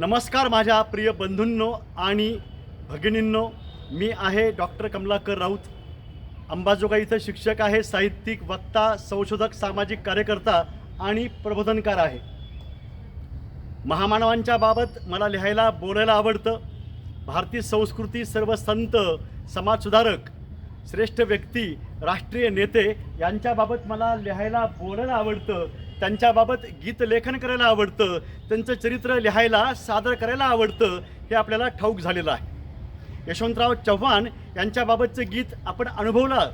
नमस्कार माझ्या प्रिय बंधूंनो आणि भगिनींनो मी आहे डॉक्टर कमलाकर राऊत. अंबाजोगाई इथं शिक्षक आहे साहित्यिक वक्ता संशोधक सामाजिक कार्यकर्ता आणि प्रबोधनकार आहे. महामानवांच्या बाबत मला लिहायला बोलायला आवडतं. भारतीय संस्कृती सर्व संत समाजसुधारक श्रेष्ठ व्यक्ती राष्ट्रीय नेते यांच्याबाबत मला लिहायला बोलायला आवडतं. त्यांच्याबाबत गीत लेखन करायला आवडतं त्यांचं चरित्र लिहायला सादर करायला आवडतं हे आपल्याला ठाऊक झालेलं आहे. यशवंतराव चव्हाण यांच्याबाबतचं गीत आपण अनुभवलं.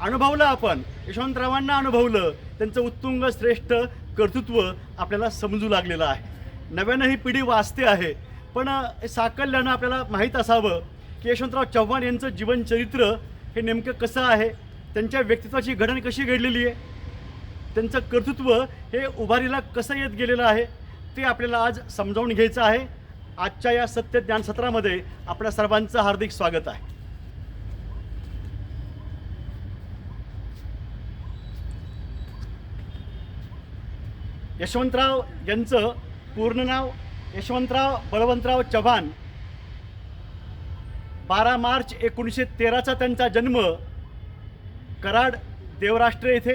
अनुभवलं आपण. यशवंतरावांना अनुभवलं. त्यांचं उत्तुंग श्रेष्ठ कर्तृत्व आपल्याला समजू लागलेलं आहे. नव्यानं ही पिढी वाचते आहे. पण साकल्यानं आपल्याला माहीत असावं की यशवंतराव चव्हाण यांचं जीवनचरित्र हे नेमकं कसं आहे? त्यांच्या व्यक्तित्वाची घडण कशी घडलेली आहे? त्यांचं कर्तृत्व हे उभारीला कसं येत गेलेलं आहे ते आपल्याला आज समजावून घ्यायचं आहे. आजच्या या सत्य ज्ञान सत्रामध्ये आपल्या सर्वांचं हार्दिक स्वागत आहे. यशवंतराव यांचं पूर्ण नाव यशवंतराव बळवंतराव चव्हाण. बारा मार्च एकोणीसशे तेराचा त्यांचा जन्म कराड देवराष्ट्र येथे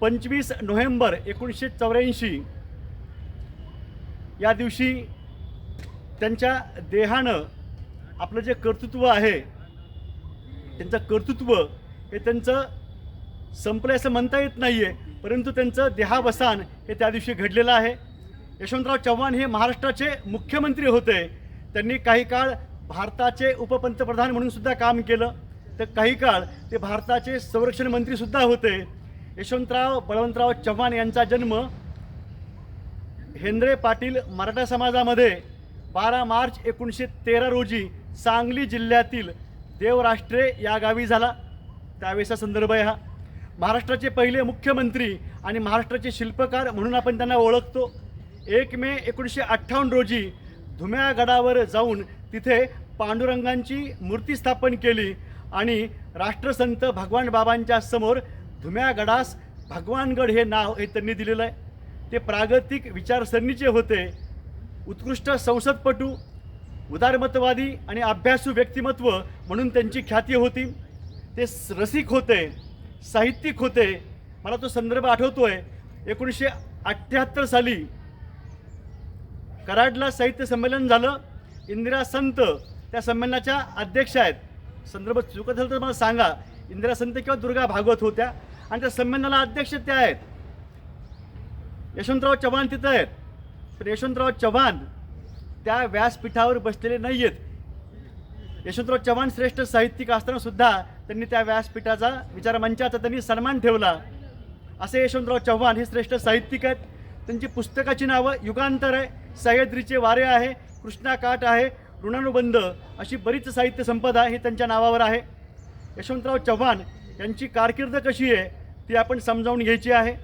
पंचवीस नोव्हेंबर एकोणीसशे चौऱ्याऐंशी. या दिवशी त्यांच्या देहानं आपलं जे कर्तृत्व आहे त्यांचं कर्तृत्व हे त्यांचं संपलं असं म्हणता येत नाही आहे परंतु त्यांचं देहावसान हे त्या दिवशी घडलेलं आहे. यशवंतराव चव्हाण हे महाराष्ट्राचे मुख्यमंत्री होते. त्यांनी काही काळ भारताचे उपपंतप्रधान म्हणून सुद्धा काम केलं. तर काही काळ ते भारताचे संरक्षण मंत्रीसुद्धा होते. यशवंतराव बळवंतराव चव्हाण यांचा जन्म हेंद्रे पाटील मराठा समाजामध्ये बारा मार्च एकोणीसशे तेरा रोजी सांगली जिल्ह्यातील देवराष्ट्रे या गावी झाला. त्यावेळेचा संदर्भ आहे हा. महाराष्ट्राचे पहिले मुख्यमंत्री आणि महाराष्ट्राचे शिल्पकार म्हणून आपण त्यांना ओळखतो. एक मे एकोणीसशे अठ्ठावन्न रोजी धुम्या गडावर जाऊन तिथे पांडुरंगांची मूर्ती स्थापन केली आणि राष्ट्रसंत भगवान बाबांच्या समोर धुम्या गडास भगवानगड हे नाव हे त्यांनी दिलेलं आहे. ते प्रागतिक विचारसरणीचे होते. उत्कृष्ट संसदपटू उदारमतवादी आणि अभ्यासू व्यक्तिमत्व म्हणून त्यांची ख्याती होती. ते रसिक होते साहित्यिक होते. मला तो संदर्भ आठवतो आहे एकोणीसशे अठ्ठ्याहत्तर साली कराडला साहित्य संमेलन झालं. इंदिरा संत त्या संमेलनाच्या अध्यक्ष आहेत. संदर्भ चुकत झालं तर मला सांगा. इंदिरा संत किंवा दुर्गा भागवत होत्या. आणि त्या संमेलनाला अध्यक्ष ते आहेत. यशवंतराव चव्हाण तिथं आहेत. पण यशवंतराव चव्हाण त्या व्यासपीठावर बसलेले नाही आहेत यशवंतराव चव्हाण श्रेष्ठ साहित्यिक असताना सुद्धा त्यांनी त्या व्यासपीठाचा विचारमंचाचा त्यांनी सन्मान ठेवला. असे यशवंतराव चव्हाण हे श्रेष्ठ साहित्यिक आहेत. त्यांची पुस्तकाची नावं युगांतर आहे सह्याद्रीचे वारे आहे कृष्णाकाठ आहे ऋणानुबंध अशी बरीच साहित्य संपदा ही त्यांच्या नावावर आहे. यशवंतराव चव्हाण यांची कारकीर्द कशी आहे? ती आपण समजावून घ्यायची आहे.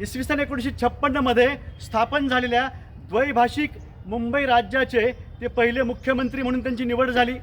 इसवी सन एकोणीसशे छप्पन्नमध्ये स्थापन झालेल्या द्वैभाषिक मुंबई राज्याचे ते पहिले मुख्यमंत्री म्हणून त्यांची निवड झाली.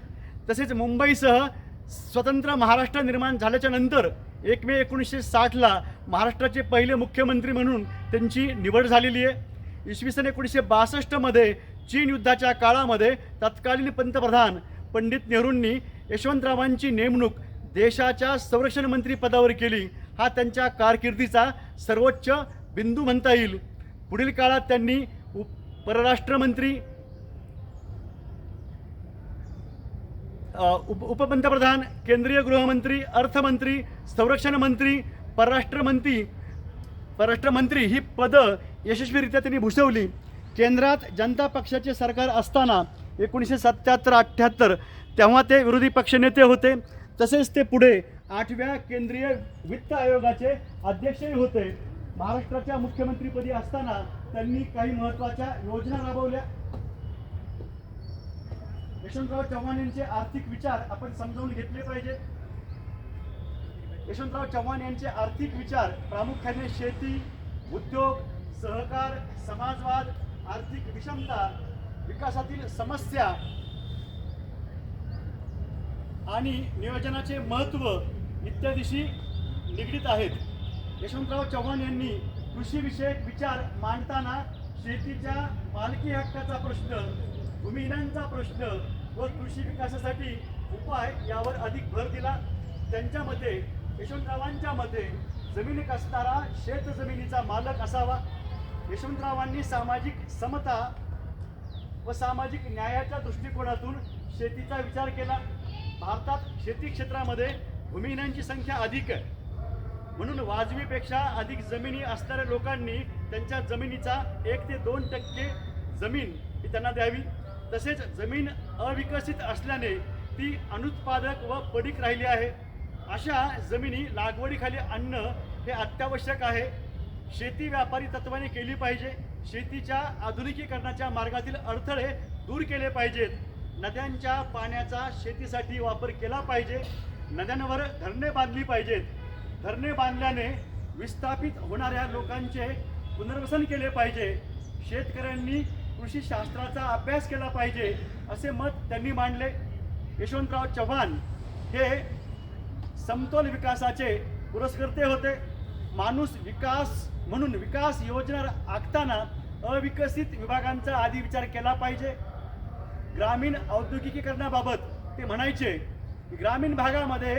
तसेच मुंबईसह स्वतंत्र महाराष्ट्र निर्माण झाल्याच्यानंतर एक मे एकोणीसशे साठला महाराष्ट्राचे पहिले मुख्यमंत्री म्हणून त्यांची निवड झालेली आहे. इसवी सन एकोणीसशे बासष्टमध्ये चीन युद्धाच्या काळामध्ये तत्कालीन पंतप्रधान पंडित नेहरूंनी यशवंतरावांची नेमणूक देशाच्या संरक्षण मंत्री पदावर केली हा त्यांच्या कारकिर्दीचा सर्वोच्च बिंदू म्हणता येईल. पुढील काळात त्यांनी उप परराष्ट्रमंत्री उप उपपंतप्रधान केंद्रीय गृहमंत्री अर्थमंत्री संरक्षण मंत्री परराष्ट्रमंत्री परराष्ट्रमंत्री ही पदं यशस्वीरित्या त्यांनी भूषवली. केंद्रात जनता पक्षाचे सरकार असताना एकोणीसशे सत्याहत्तर अठ्ठ्याहत्तर तेव्हा ते विरोधी पक्षनेते होते. तसेच ते पुढे आठव्या केंद्रीय वित्त आयोगाचे अध्यक्षही होते. महाराष्ट्राच्या मुख्यमंत्रीपदी असताना त्यांनी काही महत्त्वाच्या योजना राबवल्या. यशवंतराव चव्हाण यांचे आर्थिक विचार आपण समजावून घेतले पाहिजेत यशवंतराव चव्हाण यांचे आर्थिक विचार प्रामुख्याने शेती उद्योग सहकार समाजवाद आर्थिक विषमता विकासातील समस्या आणि नियोजनाचे महत्त्व इत्यादीशी निगडीत आहेत. यशवंतराव चव्हाण यांनी कृषीविषयक विचार मांडताना शेतीच्या मालकी हक्काचा प्रश्न भूमिहीनांचा प्रश्न व कृषी विकासासाठी उपाय यावर अधिक भर दिला. त्यांच्या मते यशवंतरावांच्या मते जमीन कसणारा शेत जमिनीचा मालक असावा. यशवंतरावांनी सामाजिक समता व सामाजिक न्यायाच्या दृष्टिकोनातून शेतीचा विचार केला. भारतात शेती क्षेत्रामध्ये भूमिहीनांची संख्या अधिक आहे. म्हणून वाजवीपेक्षा अधिक जमिनी असणाऱ्या लोकांनी त्यांच्या जमिनीचा एक ते दोन टक्के जमीन ही त्यांना द्यावी. तसेच जमीन अविकसित असल्याने ती अनुत्पादक व पडीक राहिली आहे. अशा जमिनी लागवडीखाली आणणं हे अत्यावश्यक आहे. शेती व्यापारी तत्वाने केली पाहिजे. शेतीच्या आधुनिकीकरणाच्या मार्गातील अडथळे दूर केले पाहिजेत. नद्यांच्या पाण्याचा शेतीसाठी वापर केला पाहिजे. नद्यांवर धरणे बांधली पाहिजेत. धरणे बांधल्याने विस्थापित होणाऱ्या लोकांचे पुनर्वसन केले पाहिजे. शेतकऱ्यांनी कृषी शास्त्राचा अभ्यास केला पाहिजे असे मत त्यांनी मांडले. यशवंतराव चव्हाण हे समतोल विकासाचे पुरस्कर्ते होते. माणूस विकास म्हणून विकास योजना आखताना अविकसित विभागांचा आधी विचार केला पाहिजे. ग्रामीण औद्योगिकीकरणाबाबत ते म्हणायचे ग्रामीण भागामध्ये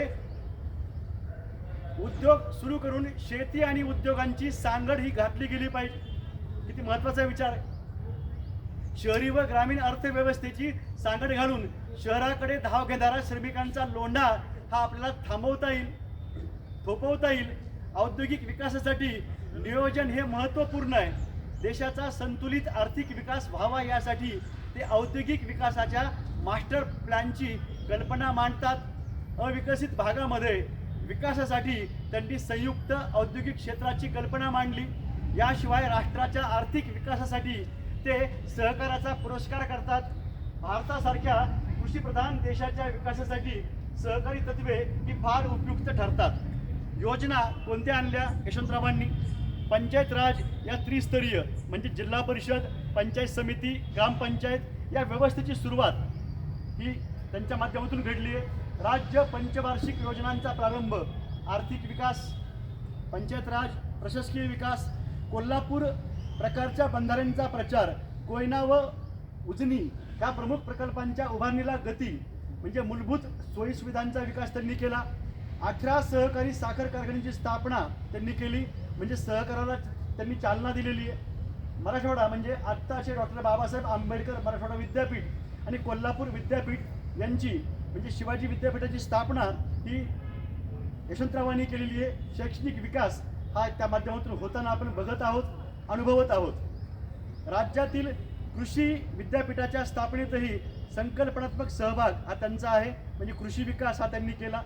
उद्योग सुरू करून शेती आणि उद्योगांची सांगड ही घातली गेली पाहिजे. किती महत्त्वाचा विचार आहे. शहरी व ग्रामीण अर्थव्यवस्थेची सांगड घालून शहराकडे धाव घेणारा श्रमिकांचा लोंढा हा आपल्याला थांबवता येईल थोपवता येईल. औद्योगिक विकासासाठी नियोजन हे महत्त्वपूर्ण आहे. देशाचा संतुलित आर्थिक विकास व्हावा यासाठी ते औद्योगिक विकासाच्या मास्टर प्लॅनची कल्पना मांडतात. अविकसित भागामध्ये विकासासाठी त्यांनी संयुक्त औद्योगिक क्षेत्राची कल्पना मांडली. याशिवाय राष्ट्राच्या आर्थिक विकासासाठी ते सहकाराचा पुरस्कार करतात. भारतासारख्या कृषीप्रधान देशाच्या विकासासाठी सहकारी तत्वे ही फार उपयुक्त ठरतात. योजना कोणत्या आणल्या? यशवंतरावांनी. पंचायत राज या त्रिस्तरीय म्हणजे जिल्हा परिषद पंचायत समिती ग्रामपंचायत या व्यवस्थेची सुरुवात ही त्यांच्या माध्यमातून घडली आहे. राज्य पंचवार्षिक योजनांचा प्रारंभ आर्थिक विकास पंचायत राज प्रशासकीय विकास कोल्हापूर प्रकारच्या बंधाऱ्यांचा प्रचार कोयना व उजनी या प्रमुख प्रकल्पांच्या उभारणीला गती म्हणजे मूलभूत सोयीसुविधांचा विकास त्यांनी केला. अठरा सहकारी साखर कारखान्यांची स्थापना त्यांनी केली. म्हणजे सहकाराला त्यांनी चालना दिलेली आहे. मराठवाडा म्हणजे आत्ताचे डॉक्टर बाबासाहेब आंबेडकर मराठवाडा विद्यापीठ आणि कोल्हापूर विद्यापीठ यांची म्हणजे शिवाजी विद्यापीठाची स्थापना ही यशवंतरावांनी केलेली आहे. शैक्षणिक विकास हा त्या माध्यमातून होताना आपण बघत आहोत अनुभवत आहोत. राज्यातील कृषी विद्यापीठाच्या स्थापनेतही संकल्पनात्मक सहभाग हा त्यांचा आहे. म्हणजे कृषी विकास हा त्यांनी केला.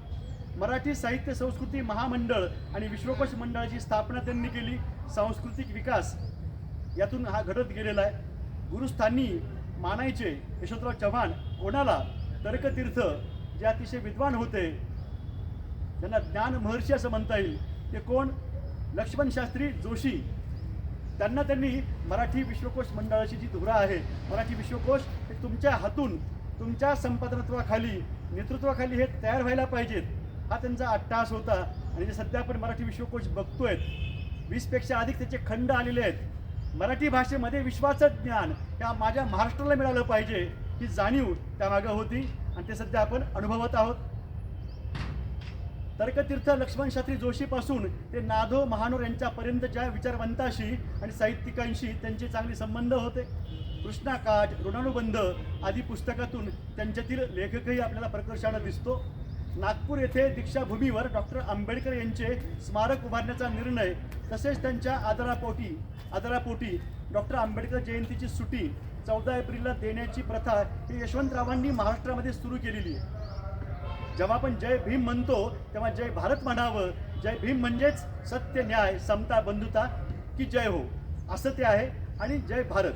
मराठी साहित्य संस्कृती महामंडळ आणि विश्वकोश मंडळाची स्थापना त्यांनी केली. सांस्कृतिक विकास यातून हा घडत गेलेला आहे. गुरुस्थानी मानायचे यशवंतराव चव्हाण कोणाला तर्कतीर्थ जे अतिशय विद्वान होते ज्यांना ज्ञान महर्षी असं म्हणता येईल. ते कोण? लक्ष्मण शास्त्री जोशी. त्यांना त्यांनी मराठी विश्वकोश मंडळाची जी धुरा आहे मराठी विश्वकोश हे तुमच्या हातून तुमच्या संपादनत्वाखाली नेतृत्वाखाली हे तयार व्हायला पाहिजेत. हा त्यांचा अट्टास होता आणि जे सध्या आपण मराठी विश्वकोश बघतोय वीसपेक्षा अधिक त्याचे खंड आलेले आहेत. मराठी भाषेमध्ये विश्वाचं ज्ञान या माझ्या महाराष्ट्राला मिळालं पाहिजे ही जाणीव त्यामागं होती आणि ते सध्या आपण अनुभवत आहोत. तर्कतीर्थ लक्ष्मण शास्त्री जोशीपासून ते नाधो महानोर यांच्यापर्यंतच्या विचारवंताशी आणि साहित्यिकांशी त्यांचे चांगले संबंध होते. कृष्णाकाठ ऋणानुबंध आदी पुस्तकातून त्यांच्यातील लेखकही आपल्याला प्रकर्षानं दिसतो. नागपूर येथे दीक्षाभूमीवर डॉक्टर आंबेडकर यांचे स्मारक उभारण्याचा निर्णय तसेच त्यांच्या आदरापोटी आदरापोटी डॉक्टर आंबेडकर जयंतीची सुटी चौदा एप्रिलला देण्याची प्रथा ही यशवंतरावांनी महाराष्ट्रामध्ये सुरू केलेली आहे. जेव्हा आपण जय भीम म्हणतो तेव्हा जय भारत म्हणावं. जय भीम म्हणजेच सत्य न्याय समता बंधुता की जय हो असं ते आहे आणि जय भारत.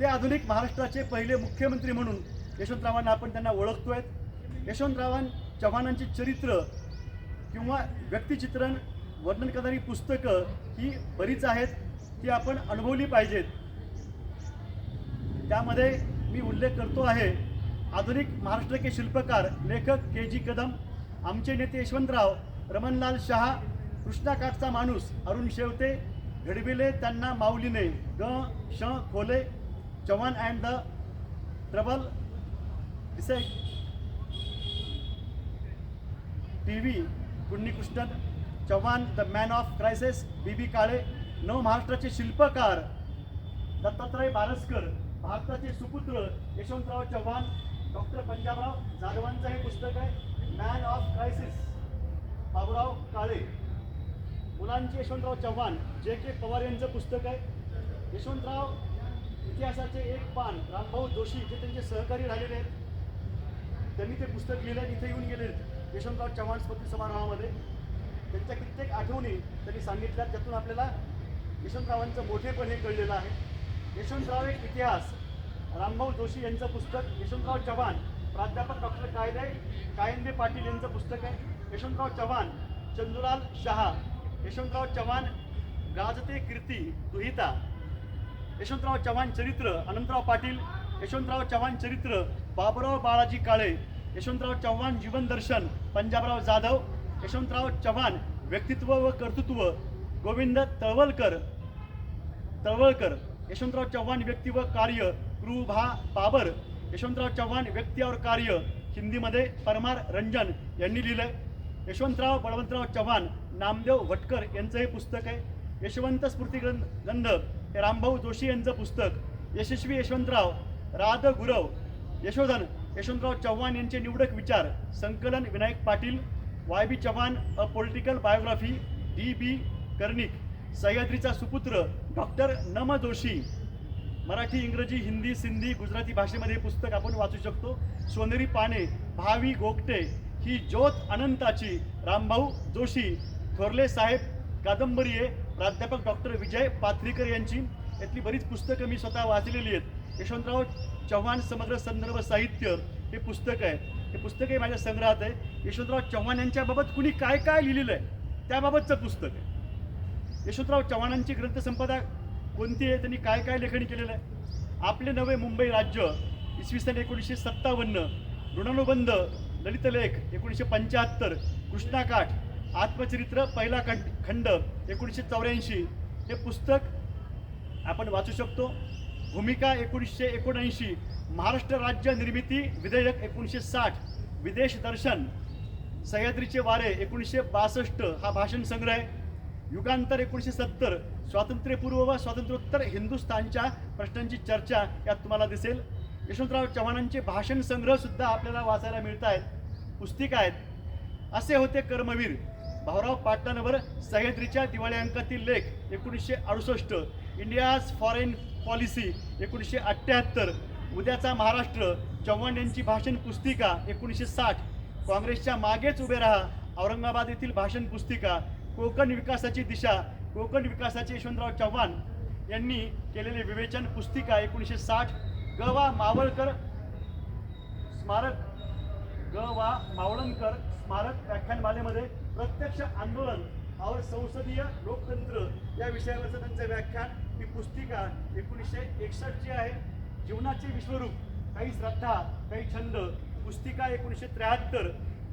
ते आधुनिक महाराष्ट्राचे पहिले मुख्यमंत्री म्हणून यशवंतरावांना आपण त्यांना ओळखतोय यशवंतरावां चव्हाणांची चरित्र किंवा व्यक्तिचित्रण वर्णन करणारी पुस्तकं ही बरीच आहेत ती आपण अनुभवली पाहिजेत. त्यामध्ये मी उल्लेख करतो आहे आधुनिक महाराष्ट्र के शिल्पकार लेखक के जी कदम आमचे नेते यशवंतराव रमणलाल शहा कृष्णाकाठचा माणूस अरुण शेवते घडविले त्यांना माऊलीने ग श Khole Chavan and the troubled decade P V Kunnikrishnan Chavan the man of crisis B B Kale नव महाराष्ट्राचे शिल्पकार दत्तात्रय बारसकर भारताचे सुपुत्र यशवंतराव चव्हाण डॉक्टर पंजाबराव जाधवांचं हे पुस्तक आहे man of crisis Baburao Kale. मुलांचे यशवंतराव चव्हाण जे के पवार यांचं पुस्तक आहे. यशवंतराव इतिहासाचे एक पान रामभाऊ जोशी जे त्यांचे सहकारी राहिलेले आहेत. त्यांनी ते पुस्तक लिहिलं इथे येऊन गेले यशवंतराव चव्हाण स्मृती समारोहामध्ये त्यांच्या कित्येक आठवणी त्यांनी सांगितल्या त्यातून आपल्याला यशवंतरावांचं मोठेपण हे कळलेलं आहे. यशवंतराव एक इतिहास. रामभाऊ जोशी यांचं पुस्तक यशवंतराव चव्हाण प्राध्यापक डॉक्टर कायदे कायंदे पाटील यांचं पुस्तक आहे. यशवंतराव चव्हाण चंदुलाल शहा यशवंतराव चव्हाण गाजते कीर्ती दुहिता यशवंतराव चव्हाण चरित्र अनंतराव पाटील यशवंतराव चव्हाण चरित्र बाबुराव बाळाजी काळे यशवंतराव चव्हाण जीवन दर्शन पंजाबराव जाधव यशवंतराव चव्हाण व्यक्तित्व व कर्तृत्व गोविंद तळवलकर तळवळकर यशवंतराव चव्हाण व्यक्ती व कार्य क्रू भा बाबर यशवंतराव चव्हाण व्यक्ती और कार्य हिंदीमध्ये परमार रंजन यांनी लिहिलंय. यशवंतराव बळवंतराव चव्हाण नामदेव भटकर यांचं हे पुस्तक आहे. यशवंत स्मृती ग्रंथ गंध हे रामभाऊ जोशी यांचं पुस्तक. यशस्वी यशवंतराव राध गुरव यशोधन यशवंतराव चव्हाण यांचे निवडक विचार संकलन Vinayak Patil Y B Chavan a political biography D B Karnik सह्याद्रीचा सुपुत्र डॉक्टर नम जोशी. मराठी इंग्रजी हिंदी सिंधी गुजराती भाषेमध्ये हे पुस्तक आपण वाचू शकतो. सोनेरी पाने भावी गोगटे ही ज्योत अनंताची रामभाऊ जोशी थोरले साहेब कादंबरी आहे प्राध्यापक डॉक्टर विजय पाथरीकर यांची. यातली बरीच पुस्तकं मी स्वतः वाचलेली आहेत. यशवंतराव चव्हाण समग्र संदर्भ साहित्य हे पुस्तक आहे. हे पुस्तकही माझ्या संग्रहात आहे. यशवंतराव चव्हाण यांच्याबाबत कुणी काय काय लिहिलेलं आहे त्याबाबतचं पुस्तक आहे. यशवंतराव चव्हाणांची ग्रंथसंपदा कोणती आहे त्यांनी काय काय लेखणी केलेलं आहे? आपले नवे मुंबई राज्य इसवी सन एकोणीसशे सत्तावन्न ऋणानुबंध ललितलेख एकोणीसशे पंच्याहत्तर कृष्णाकाठ आत्मचरित्र पहिला खंड खंड एकोणीसशे चौऱ्याऐंशी. हे पुस्तक आपण वाचू शकतो. भूमिका एकोणीसशे एकोणऐंशी महाराष्ट्र राज्य निर्मिती विधेयक एकोणीसशे साठ विदेश दर्शन सह्याद्रीचे वारे एकोणीसशे बासष्ट हा भाषण संग्रह आहे. युगांतर एकोणीसशे सत्तर स्वातंत्र्यपूर्व व स्वातंत्र्योत्तर हिंदुस्थानच्या प्रश्नांची चर्चा यात तुम्हाला दिसेल. यशवंतराव चव्हाणांचे भाषण संग्रहसुद्धा आपल्याला वाचायला मिळत आहेत. पुस्तिका आहेत. असे होते कर्मवीर. भाऊराव पाटलांवर सह्याद्रीच्या दिवाळी अंकातील लेख एकोणीसशे अडुसष्ट. इंडियाज फॉरेन पॉलिसी एकोणीसशे अठ्ठ्याहत्तर. उद्याचा महाराष्ट्र चव्हाण यांची भाषण पुस्तिका एकोणीसशे साठ. काँग्रेसच्या मागेच उभे राहा औरंगाबाद येथील भाषण पुस्तिका कोकण विकासाची दिशा कोकण विकासाचे यशवंतराव चव्हाण यांनी केलेले विवेचन पुस्तिका एकोणीसशे साठ. ग वा मावळकर स्मारक ग वा मावळणकर स्मारक व्याख्यानमालेमध्ये प्रत्यक्ष आंदोलन और संसदीय लोकतंत्र या विषयावरचं त्यांचं व्याख्यान. ही पुस्तिका एकोणीसशे एकसष्ट जी आहे जीवनाचे विश्वरूप काही श्रद्धा काही छंद पुस्तिका एकोणीसशे त्र्याहत्तर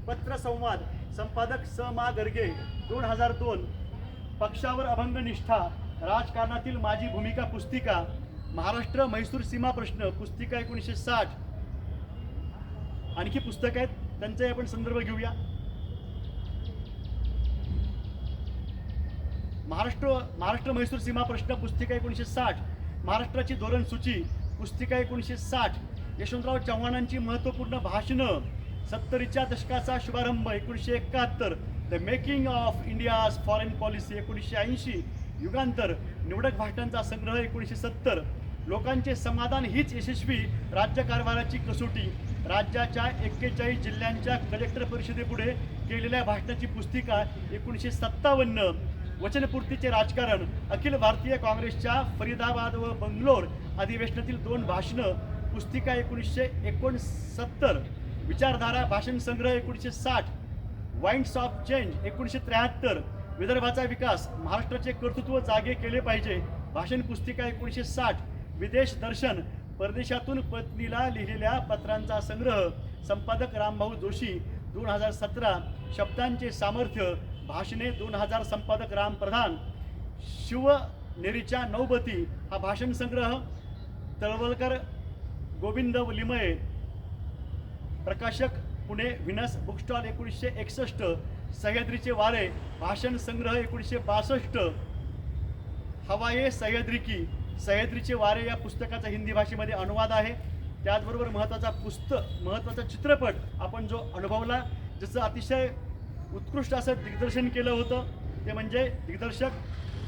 पत्रसंवाद संपादक स मा गर्गे दोन हजार दोन पक्षावर अभंग निष्ठा राजकारणातील माझी भूमिका पुस्तिका महाराष्ट्र म्हैसूर सीमा प्रश्न पुस्तिका एकोणीसशे साठ. आणखी पुस्तक आहेत त्यांचाही आपण संदर्भ घेऊया. महाराष्ट्र महाराष्ट्र म्हैसूर सीमा प्रश्न पुस्तिका एकोणीसशे साठ महाराष्ट्राची धोरण सूची पुस्तिका एकोणीसशे साठ यशवंतराव चव्हाणांची महत्त्वपूर्ण भाषणं सत्तरीच्या दशकाचा शुभारंभ एकोणीसशे एकाहत्तर the making of India's foreign policy एकोणीसशे ऐंशी युगांतर निवडक भाषणांचा संग्रह एकोणीसशे सत्तर लोकांचे समाधान हीच यशस्वी राज्यकारभाराची कसोटी राज्याच्या एक्केचाळीस जिल्ह्यांच्या कलेक्टर परिषदेपुढे केलेल्या भाषणाची पुस्तिका एकोणीसशे सत्तावन्न वचनपूर्तीचे राजकारण. अखिल भारतीय काँग्रेसच्या फरीदाबाद व बंगलोर अधिवेशनातील दोन भाषणं पुस्तिका एकोणीसशे एकोणसत्तर विचारधारा भाषण संग्रह एकोणीसशे साठ वाईन्स ऑफ चेंज एकोणीसशे त्र्याहत्तर विदर्भाचा विकास महाराष्ट्राचे कर्तृत्व जागे केले पाहिजे. भाषण पुस्तिका एकोणीसशे साठ विदेश दर्शन परदेशातून पत्नीला लिहिलेल्या पत्रांचा संग्रह. संपादक रामभाऊ जोशी दोन हजार सतरा शब्दांचे सामर्थ्य भाषणे दोन हजार संपादक राम प्रधान शिवनेरीच्या नौबती हा भाषण संग्रह तळवलकर गोविंद लिमये प्रकाशक पुणे व्हिनस बुकस्टॉल एकोणीसशे एकसष्ट सह्याद्रीचे वारे भाषण संग्रह एकोणीसशे बासष्ट हवाये सह्याद्री की सह्याद्रीचे वारे या पुस्तकाचा हिंदी भाषेमध्ये अनुवाद आहे. त्याचबरोबर महत्त्वाचा पुस्तक महत्त्वाचा चित्रपट आपण जो अनुभवला जसं अतिशय उत्कृष्ट असं दिग्दर्शन केलं होतं. ते म्हणजे दिग्दर्शक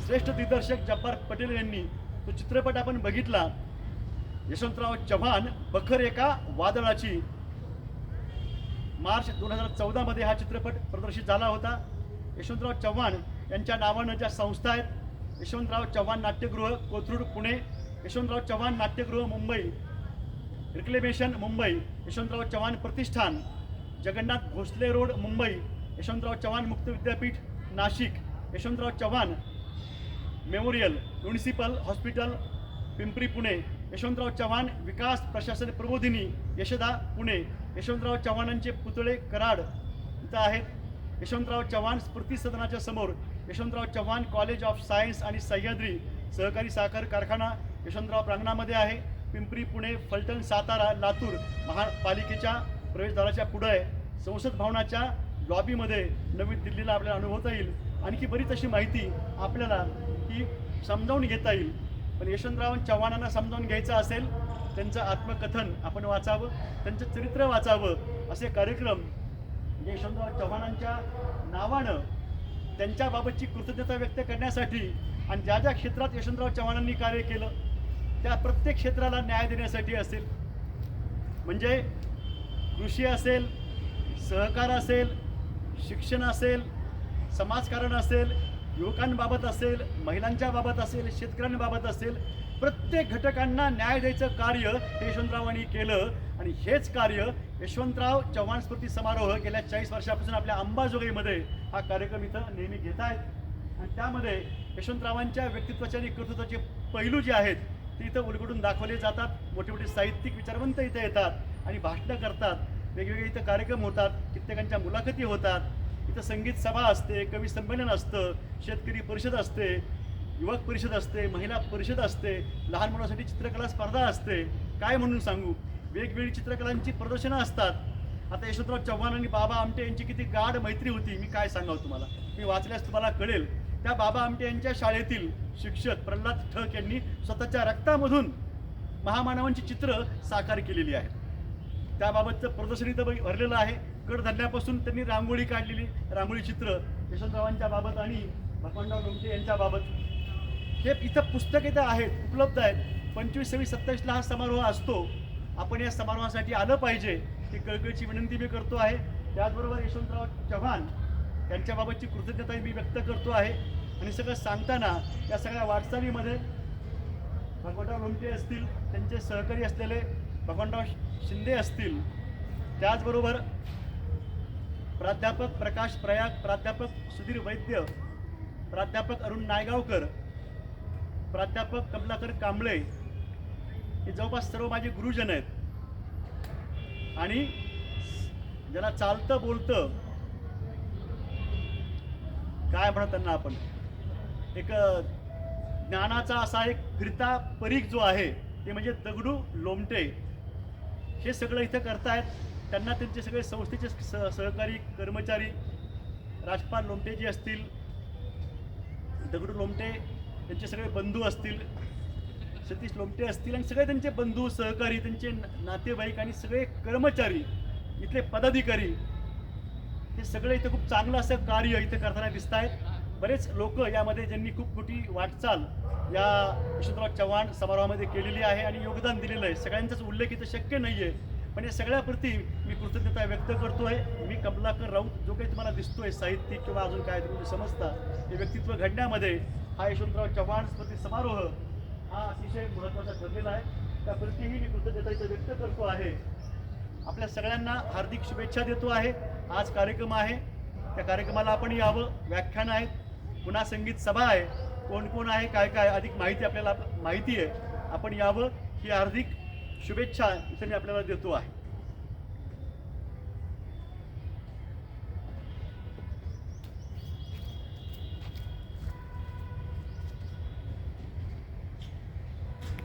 श्रेष्ठ दिग्दर्शक जब्बार पटेल यांनी. तो चित्रपट आपण बघितला. यशवंतराव चव्हाण बखर एका वादळाची. मार्च दोन हजार चौदामध्ये हा चित्रपट प्रदर्शित झाला होता. यशवंतराव चव्हाण यांच्या नावानं ज्या संस्था आहेत यशवंतराव चव्हाण नाट्यगृह कोथरूड पुणे. यशवंतराव चव्हाण नाट्यगृह मुंबई. रिक्लेमेशन मुंबई. यशवंतराव चव्हाण प्रतिष्ठान. जगन्नाथ भोसले रोड मुंबई. यशवंतराव चव्हाण मुक्त विद्यापीठ Nashik. Yashwantrao Chavan memorial municipal hospital Pimpri Pune. Yashwantrao Chavan विकास प्रशासन प्रबोधिनी यशदा पुणे. यशवंतराव चव्हाणांचे पुतळे कराड इथं आहेत. यशवंतराव चव्हाण स्मृती सदनाच्या समोर. Yashwantrao Chavan college of science आणि सह्याद्री सहकारी साखर कारखाना यशवंतराव प्रांगणामध्ये आहे. पिंपरी पुणे फलटण सातारा लातूर महापालिकेच्या प्रवेशद्वाराच्या पुढं आहे. संसद भवनाच्या लॉबीमध्ये नवी दिल्लीला आपल्याला अनुभवता येईल. आणखी बरीच अशी माहिती आपल्याला ही समजावून घेता येईल. पण यशवंतराव चव्हाणांना समजावून घ्यायचं असेल त्यांचं आत्मकथन आपण वाचावं त्यांचं चरित्र वाचावं असे कार्यक्रम यशवंतराव चव्हाणांच्या नावानं त्यांच्याबाबतची कृतज्ञता व्यक्त करण्यासाठी आणि ज्या ज्या क्षेत्रात यशवंतराव चव्हाणांनी कार्य केलं त्या प्रत्येक क्षेत्राला न्याय देण्यासाठी असेल. म्हणजे कृषी असेल सहकार असेल शिक्षण असेल समाजकारण असेल युवकांबाबत असेल महिलांच्या बाबत असेल शेतकऱ्यांबाबत असेल प्रत्येक घटकांना न्याय द्यायचं कार्य हे यशवंतरावांनी केलं आणि हेच कार्य यशवंतराव चव्हाण स्मृती समारोह गेल्या चाळीस वर्षापासून आपल्या अंबाजोगाईमध्ये हा कार्यक्रम इथं नेहमी घेत आहेत. आणि त्यामध्ये यशवंतरावांच्या व्यक्तित्वाचे आणि कर्तृत्वाचे पैलू जे आहेत ते इथं उलगडून दाखवले जातात. मोठे मोठे साहित्यिक विचारवंत इथे येतात आणि भाषणं करतात. वेगवेगळे इथं कार्यक्रम होतात कित्येकांच्या मुलाखती होतात. इथं संगीत सभा असते कवी संमेलन असतं शेतकरी परिषद असते युवक परिषद असते महिला परिषद असते लहान मुलांसाठी चित्रकला स्पर्धा असते. काय म्हणून सांगू? वेगवेगळी चित्रकलांची प्रदर्शनं असतात. आता यशवंतराव चव्हाण आणि बाबा आमटे यांची किती गाढ मैत्री होती मी काय सांगावं तुम्हाला? मी वाचल्यास तुम्हाला कळेल. त्या बाबा आमटे यांच्या शाळेतील शिक्षक प्रल्हाद ठक यांनी स्वतःच्या रक्तामधून महामानवांची चित्र साकार केलेली आहेत. त्याबाबतचं प्रदर्शन इथं भरलेलं आहे. कडधान्यापासून त्यांनी रांगोळी काढलेली रांगोळी चित्र यशवंतरावांच्या बाबत आणि भगवानराव लोमटे यांच्या बाबत. हे इथं पुस्तक इथं आहेत उपलब्ध आहेत. पंचवीस सव्वीस सत्तावीसला हा समारोह असतो. आपण या समारोहासाठी आलं पाहिजे. ही कळकळीची विनंती मी करतो आहे. त्याचबरोबर यशवंतराव चव्हाण यांच्याबाबतची कृतज्ञता मी व्यक्त करतो आहे. आणि सगळं सांगताना या सगळ्या वाटचालीमध्ये भगवंतराव लोमटे असतील त्यांचे सहकारी असलेले भगवानराव शिंदे असतील त्याचबरोबर प्राध्यापक प्रकाश प्रयाग प्राध्यापक सुधीर वैद्य प्राध्यापक अरुण नायगावकर प्राध्यापक कमलाकर कांबळे हे जवळपास सर्व माझे गुरुजन आहेत. आणि ज्याला चालतं बोलतं काय म्हणत त्यांना आपण? एक ज्ञानाचा असा एक फिरता परीख जो आहे ते म्हणजे दगडू लोमटे. हे सगळं इथं करतायत. त्यांना त्यांचे सगळे संस्थेचे स- सहकारी कर्मचारी राजपाल लोमटे जे असतील दगडू लोमटे त्यांचे सगळे बंधू असतील सतीश लोमटे असतील आणि सगळे त्यांचे बंधू सहकारी त्यांचे नातेवाईक आणि सगळे कर्मचारी इथले पदाधिकारी हे सगळे इथं खूप चांगलं असं कार्य इथं करताना दिसत आहेत बरेच लोक यामध्ये ज्यांनी खूप मोठी वाटचाल या यशवंतराव चव्हाण समारोहामध्ये केलेली आहे आणि योगदान दिलेलं आहे. सगळ्यांचाच उल्लेख इथं शक्य नाही आहे पण या सगळ्याप्रती मी कृतज्ञता व्यक्त करतो आहे मी कमलाकर राऊत जो काही तुम्हाला दिसतोय साहित्यिक किंवा अजून काय तुम्ही समजता हे व्यक्तित्व घडण्यामध्ये हा यशवंतराव चव्हाण स्मृती समारोह हा अतिशय महत्त्वाचा ठरलेला आहे. त्याप्रतीही मी कृतज्ञता इथं व्यक्त करतो आहे. आपल्या सगळ्यांना हार्दिक शुभेच्छा देतो आहे. आज कार्यक्रम आहे. त्या कार्यक्रमाला आपण यावं. व्याख्यान आहेत. पुन्हा संगीत सभा आहे. कोण कोण आहे काय काय अधिक माहिती आपल्याला माहिती आहे. आपण यावं ही हार्दिक शुभेच्छा इथे मी आपल्याला देतो आहे.